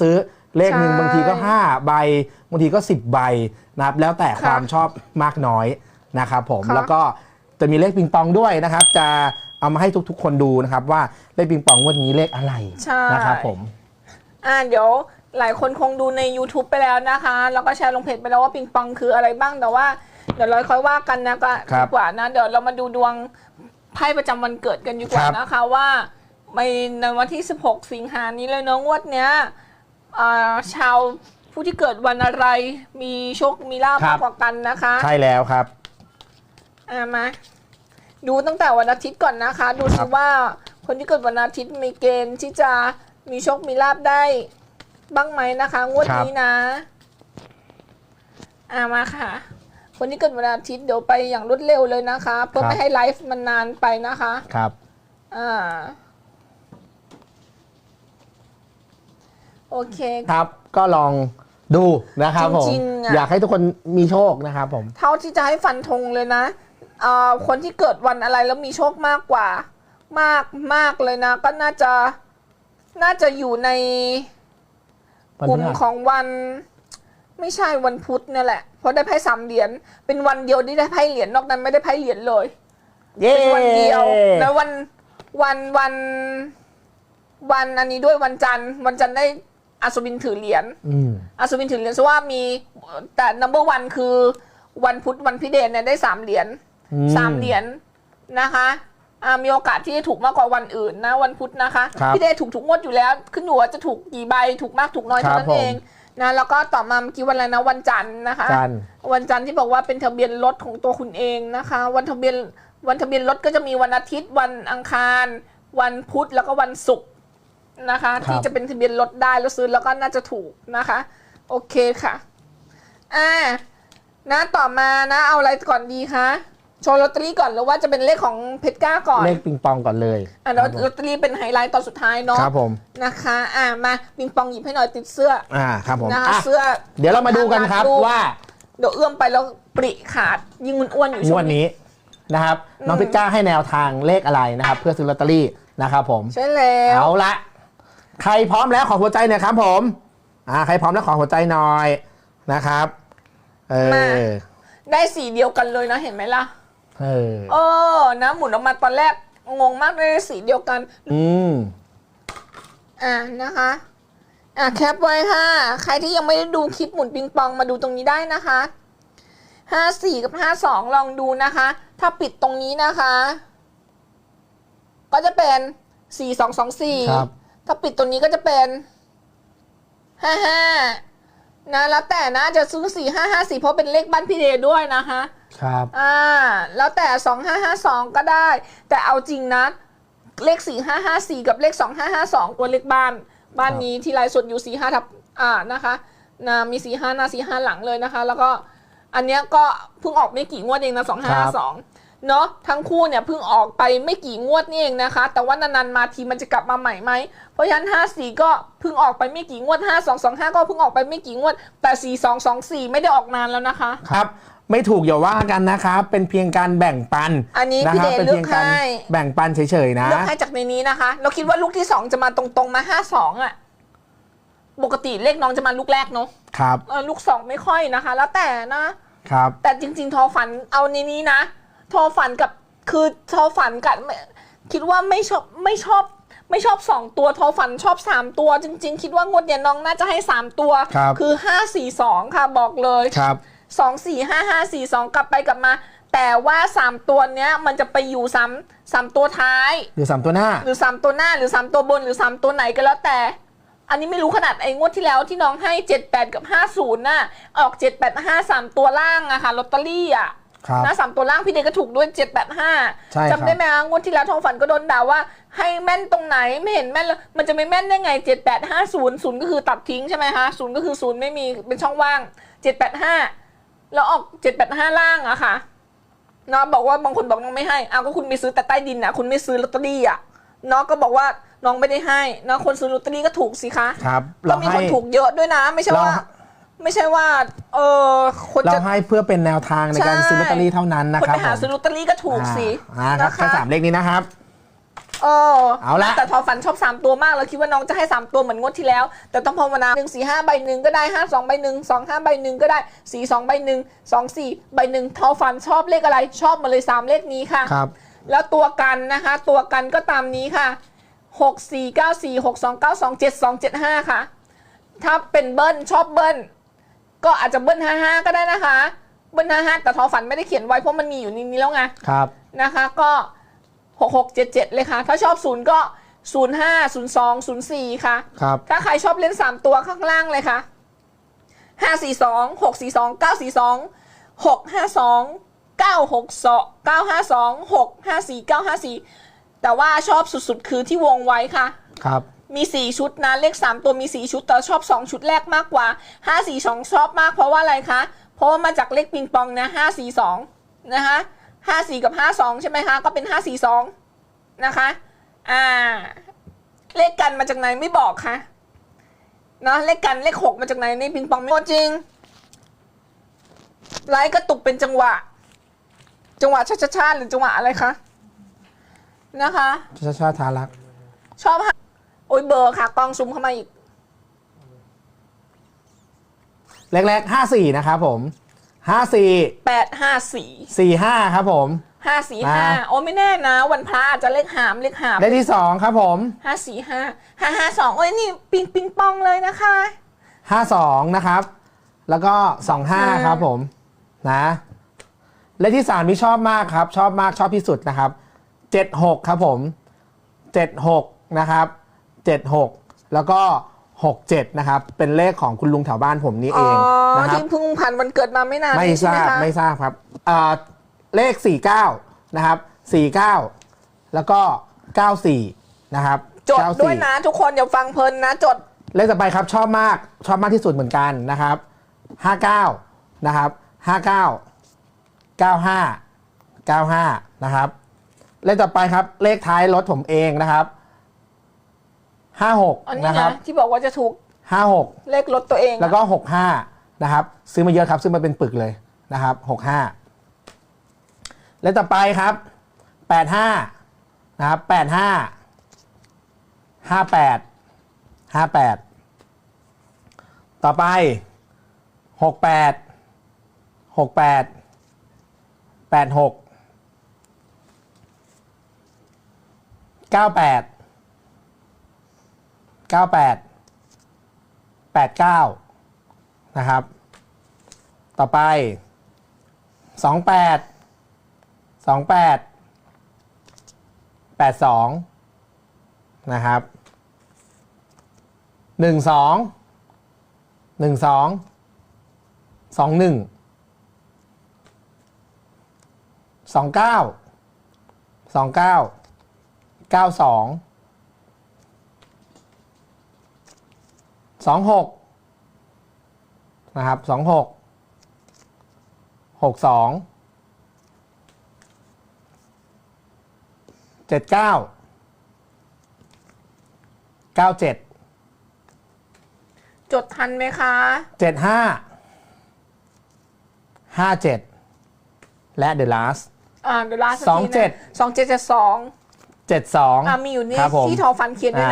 ซื้อเลขหนึ่งใช่ บางทีก็ 5 ใบบางทีก็ 10 ใบนะครับแล้วแต่ค่ะความชอบมากน้อยนะครับผมค่ะ แล้วก็จะมีเลขปิงปองด้วยนะครับ จะเอามาให้ทุกๆ คนดูนะครับว่าเลขปิงปองงวันนี้เลขอะไรใช่ นะครับผม อ่าเดี๋ยวหลายคนคงดูใน YouTube ไปแล้วนะคะ แล้วก็แชร์ลงเพจไปแล้วว่าปิงปองคืออะไรบ้างแต่ว่า เดี๋ยวเราค่อยว่ากันนะก็ครับดีกว่านะ เดี๋ยวเรามาดูดวงไพ่ประจำวันเกิดกันดีกว่าครับ นะคะว่าในในวันที่ 16 สิงหานี้เลยเน้องวดเนี้ย อ่าชาวผู้ที่เกิดวันอะไรมีโชคมีลาภมากกว่ากันนะคะใช่แล้วครับ อ่ามาดูตั้งแต่วันอาทิตย์ก่อนนะคะ ดูคสิรับว่าคนที่เกิดวันอาทิตย์มีเกณฑ์ที่จะมีโชคมีลาบได้บ้างไหมนะคะงวดนี้นะอ่ามาค่ะ คนที่เกิดวันอาทิตย์เดี๋ยวไปอย่างรวดเร็วเลยนะคะ เพื่อไม่ให้ไลฟ์มันนานไปนะคะ ครับ อ่าโอ เค ครับ ก็ลองดูนะครับผม จริงๆอะ อยากให้ทุกคนมีโชคนะครับผม เท่าที่จะให้ฟันธงเลยนะเอ่อคนที่เกิดวันอะไรแล้วมีโชคมากกว่า มากมากเลยนะ ก็น่าจะน่าจะอยู่ในวันกลุ่มพฤหัสของวัน ไม่ใช่วันพุธเนี่ยแหละ เพราะได้ไพ่สามเหรียญเป็นวันเดียวที่ได้ไพ่เหรียญนอกนั้นไม่ได้ไพ่เหรียญเลย เย้เป็นวันเดียวแล้ววันวันวัน วันอันนี้ด้วยวันจันทร์วันจันทร์ได้ อัศวินถือเหรียญอืมอัศวินถือเหรียญซะว่ามีแต่ number one คือวันพุธวันพิเดนเนี่ยได้สามเหรียญอืมสามเหรียญนะคะอ่ามีโอกาสที่จะถูกมากกว่าวันอื่นนะวันพุธนะคะครับพี่เดถูกถูกงวดอยู่แล้ว ขึ้นอยู่ว่าจะถูกกี่ใบถูกมากถูกน้อยครัเท่าบนั้นเองนะแล้วก็ต่อมาเมื่อกี้วันอะไรนะวันจันทร์นะคะจันทร์วันจันทร์ที่บอกว่าเป็นทะเบียนรถของตัวคุณเองนะคะ วันทะเบียนวันทะเบียนรถก็จะมีวันอาทิตย์วันอังคาร วันพุธแล้วก็วันศุกร์ นะคะ ที่จะเป็นทะเบียนรถได้แล้วซื้อแล้วก็น่าจะถูกนะคะ โอเคค่ะอ่านะต่อมานะเอาอะไรก่อนดีคะโชว์ลอตเตอรี่ก่อนหรือว่าจะเป็นเลขของเพชรก้าก่อนเลขปิงปองก่อนเลยอะแล้วลอตเตอรี่เป็นไฮไลท์ตอนสุดท้ายเนาะครับผมนะคะ อ่ามาปิงปองหยิบให้หน่อยติดเสื้ออ่าครับผมนะคะอะเสื้อ เดี๋ยวเรามาดูกันครับรูปว่าเดี๋ยวเอื้อมไปแล้วปริขาดยิ่งมันอ้วนอยู่งช่ววดงนี้นี้นะครับน้องอืมพิก้าให้แนวทางเลขอะไรนะครับ เพื่อซื้อลอตเตอรี่นะครับผมใช่แล้วเอาละ ใครพร้อมแล้วขอหัวใจหน่อยครับผมอ่าใครพร้อมแล้วขอหัวใจหน่อยนะครับ เออได้สีเดียวกันเลยนะเห็นไหมล่ะ เออเออ นะหมุนออกมาตอนแรกงงมากเลยสีเดียวกัน อืมอ่านะคะ อะแคปไว้ค่ะ ใครที่ยังไม่ได้ดูคลิปหมุนปิงปองมาดูตรงนี้ได้นะคะห้าสี่กับห้าสองลองดูนะคะ ถ้าปิดตรงนี้นะคะ ก็จะเป็นสี่สองสองสี่ครับ ถ้าปิดตรงนี้ก็จะเป็นห้าห้านะแล้วแต่นะจะซื้อสี่ห้าห้าสี่เพราะเป็นเลขบ้านพี่เดย์ด้วยนะคะครับอ่าแล้วแต่สองห้าห้าสองก็ได้ แต่เอาจริงนะ เลขสี่ห้าห้าสี่กับเลขสองห้าห้าสองตัวเลขบ้าน บ้านนี้ที่ไลฟ์สดอยู่สี่ห้าทับอ่านะคะนะมีสี่ห้าหน้าสี่ห้าหลังเลยนะคะ แล้วก็อันเนี้ยก็เพิ่งออกไม่กี่งวดเองนะสองห้าสอง เนาะทั้งคู่เนี่ยเพิ่งออกไปไม่กี่งวดนี่เองนะคะ แต่ว่านานๆมาทีมันจะกลับมาใหม่ไหมเพราะฉะนั้นห้าสี่ก็เพิ่งออกไปไม่กี่งวดห้าสองสองห้าก็เพิ่งออกไปไม่กี่งวด แต่สี่สองสองสี่ไม่ได้ออกนานแล้วนะคะ ครับ ไม่ถูกอย่าว่ากันนะครับเป็นเพียงการแบ่งปันอันนี้นะพี่ครัเดย์เป็นเลือเพียกงการให้แบ่งปันเฉยๆนะเลือกให้จากในนี้นะคะ เราคิดว่าลูกที่สองจะมาตรงๆมาห้าสองอะปกติเลขน้องจะมาลูกแรกเนาะครับเออลูกสองไม่ค่อยนะคะ แล้วแต่นะครับแต่จริง ๆ ทอฝันเอาในนี้นะ ทอฝันกับคือทอฝันกับไม่คิดว่าไม่ชอบไม่ชอบไม่ชอบสองตัวทอฝันชอบสามตัว จริง ๆ คิดว่างวดเนี้ยน้องน่าจะให้สามตัวครับอห้าสี่สองค่ะบอกเลยครับสองสี่ห้าห้าสี่สองกลับไปกลับมา แต่ว่าสามตัวเนี้ยมันจะไปอยู่ซ้ำสามตัวท้าย หรือสามตัวหน้า หรือสามตัวหน้าหรือสามตัวบนหรือสามตัวไหนก็แล้วแต่ อันนี้ไม่รู้ขนาดไอ้งวดที่แล้วที่น้องให้เจ็ดแปดกับห้าศูนย์น่ะออกเจ็ดแปดห้าสามตัวล่างอะค่ะลอตเตอรี่อะครับ นะสามตัวล่างพี่เดชก็ถูกด้วยเจ็ดแปดห้าใช่ครับจำได้ไหมคะงวดที่แล้วทองฝันก็โดนด่าว่า ให้แม่นตรงไหนไม่เห็นแม่นเลยมันจะไม่แม่นได้ไงเจ็ดแปดห้าศูนย์ศูนย์ก็คือตัดทิ้งใช่ไหมคะศูนย์ก็คือศูนย์ไม่มีเป็นช่องว่างเจ็ดแปดห้าแล้วออกเจ็ดแปดห้าล่างอะค่ะน้องบอกว่าบางคนบอกน้องไม่ให้เอาก็คุณไปซื้อแต่ใต้ดินนะคุณไม่ซื้อลอตเตอรี่อะน้องก็บอกว่าน้องไม่ได้ให้น้องคนซื้อลอตเตอรี่ก็ถูกสิคะครับก็เรามีให้คนถูกเยอะด้วยนะ ไม่ใช่ว่าเรา ไม่ใช่ว่า เออคนเราจะ ให้เพื่อเป็นแนวทางในการใช่ ซื้อลอตเตอรี่เท่านั้นนะคนครับไปหาผมซื้อลอตเตอรี่ก็ถูกสิอ่าครับนะแค่คะสามเลขนี้นะครับ เออเอาละ แต่ทอฝันชอบ 3 ตัวมาก แล้วคิดว่าน้องจะให้ 3 ตัวเหมือนงวดที่แล้ว แต่ต้องภาวนาหนึ่งสี่ห้าใบหนึ่งก็ได้ห้าสองใบหนึ่งสองห้าใบหนึ่งก็ได้สี่สองใบหนึ่งสองสี่ใบหนึ่งทอฝันชอบเลขอะไรชอบมาเลย3เลขนี้ค่ะ ครับ แล้วตัวกันนะคะ ตัวกันก็ตามนี้ค่ะ 6 4 9 4 6 2 9 2 7 2 7 5 ค่ะ ถ้าเป็นเบิ้ลชอบเบิ้ล ก็อาจจะเบิ้ล55ก็ได้นะคะ เบิ้ล55แต่ทอฝันไม่ได้เขียนไว้เพราะมันมีอยู่ในนี้แล้วไงครับนะคะ ก็6677เลยค่ะ ถ้าชอบ0ก็05 02 04ค่ะ ครับ ถ้าใครชอบเล่น3ตัวข้างล่างเลยค่ะ542 642 942 652 962 952 654 954แต่ว่าชอบสุดๆ คือที่วงไว้ค่ะ ครับ มี 4 ชุดนะเลข 3 ตัวมี 4 ชุดแต่ชอบ 2 ชุดแรกมากกว่า 5 4 2 ชอบมากเพราะว่าอะไรคะ เพราะว่ามาจากเลขปิงปองนะ5 4 2 นะคะ5 4 กับ 5 2 ใช่ไหมคะ ก็เป็น 5 4 2 นะคะ อ่า เลขกันมาจากไหนไม่บอกค่ะเนอะเลขกันเลข 6 มาจากไหนในปิงปองไม่จริงไลค์กระตุกเป็นจังหวะ จังหวะช้าๆๆหรือจังหวะอะไรคะ นะคะ ชาชาทารัก ชอบหา โอ้ยเบอร์ค่ะ กล้องซูมเข้ามาอีกแรกๆห้าสี่นะครับผมห้าสี่แปดห้าสี่สี่ห้าครับผม ห้าสี่ห้าอ่าโอ้ไม่แน่นะ วันพระอาจจะเลขหามเลขหามเลขที่สองครับผมห้าสี่ห้าห้าห้าสองโอ้ยนี่ปิงปิงปองเลยนะคะ ห้าสองนะครับ แล้วก็สองห้าค่ะครับผมนะเลขที่สามที่ชอบมากครับ ชอบมากชอบที่สุดนะครับเจ็ดหกครับผมเจ็ดหกนะครับ เจ็ดหกแล้วก็หกเจ็ดนะครับ เป็นเลขของคุณลุงแถวบ้านผมนี่เองอ๋อนะครับที่เพิ่งผ่านวันเกิดมาไม่นานไม่นี้ทใช่ไหรามบคะไม่ทราบครับอ่าเลข 49 นะครับ 49 แล้วก็ 94 นะครับจด94 ด้วยนะทุกคนอย่าฟังเพลินนะ จด เลขต่อไปครับชอบมากชอบมากที่สุดเหมือนกันนะครับ 59 นะครับ 59 95 95 นะครับ เลขต่อไปครับเลขท้ายรถผมเองนะครับ อัน56นี้นะครันะที่บอกว่าจะถูกบ56เลขรถตัวเองอะแล้วก็65นะครับ ซื้อมาเยอะครับ ซื้อมาเป็นปึกเลยนะครับ65แล้วต่อไปครับ85นะครับ85 58 58ต่อไป68 68 86 98 98 89 นะครับ ต่อไป 28 28 82 นะครับ 12 12 21 29 29 92 26นะครับสองหกหกสองเจ็ดเก้าเก้าเจ็ดจดทันไหมคะเจ็ดห้าห้าเจ็ดและ The Last อ่าเดี๋ยวลาสองเจ็ด สองเจ็ดเจ็ดสองเจ็ดสองอ่ามีอยู่นี่ครับผมที่ทอฟันเขียนด้วยนะ